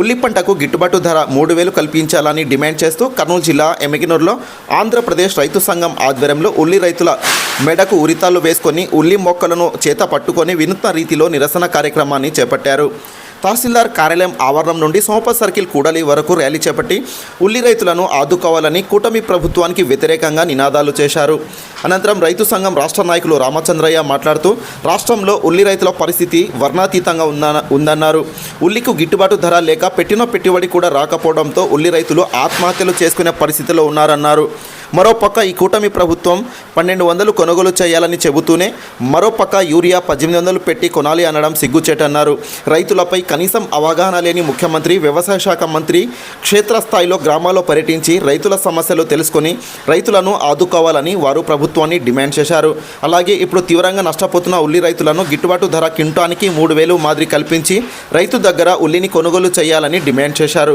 ఉల్లి పంటకు గిట్టుబాటు ధర మూడు వేలు కల్పించాలని డిమాండ్ చేస్తూ కర్నూలు జిల్లా ఎమ్మిగినూరులో ఆంధ్రప్రదేశ్ రైతు సంఘం ఆధ్వర్యంలో ఉల్లి రైతుల మెడకు ఉరితాలు వేసుకొని ఉల్లి మొక్కలను చేత పట్టుకొని వినూత్న రీతిలో నిరసన కార్యక్రమాన్ని చేపట్టారు. తహసీల్దార్ కార్యాలయం ఆవరణం నుండి సోమప సర్కిల్ కూడలి వరకు ర్యాలీ చేపట్టి ఉల్లి రైతులను ఆదుకోవాలని కూటమి ప్రభుత్వానికి వ్యతిరేకంగా నినాదాలు చేశారు. అనంతరం రైతు సంఘం రాష్ట్ర నాయకులు రామచంద్రయ్య మాట్లాడుతూ రాష్ట్రంలో ఉల్లి రైతుల పరిస్థితి వర్ణాతీతంగా ఉందన్నారు. ఉల్లికు గిట్టుబాటు ధర లేక పెట్టిన పెట్టుబడి కూడా రాకపోవడంతో ఉల్లి రైతులు ఆత్మహత్యలు చేసుకునే పరిస్థితిలో ఉన్నారన్నారు. మరోపక్క ఈ కూటమి ప్రభుత్వం పన్నెండు వందలు కొనుగోలు చేయాలని చెబుతూనే మరోపక్క యూరియా పద్దెనిమిది వందలు పెట్టి కొనాలి అనడం సిగ్గుచేటన్నారు. రైతులపై కనీసం అవగాహన లేని ముఖ్యమంత్రి వ్యవసాయ శాఖ మంత్రి క్షేత్రస్థాయిలో గ్రామాల్లో పర్యటించి రైతుల సమస్యలు తెలుసుకొని రైతులను ఆదుకోవాలని వారు ప్రభుత్వాన్ని డిమాండ్ చేశారు. అలాగే ఇప్పుడు తీవ్రంగా నష్టపోతున్న ఉల్లి రైతులను గిట్టుబాటు ధర కింటానికి మూడు వేలు మాదిరి కల్పించి రైతు దగ్గర ఉల్లిని కొనుగోలు చేయాలని డిమాండ్ చేశారు.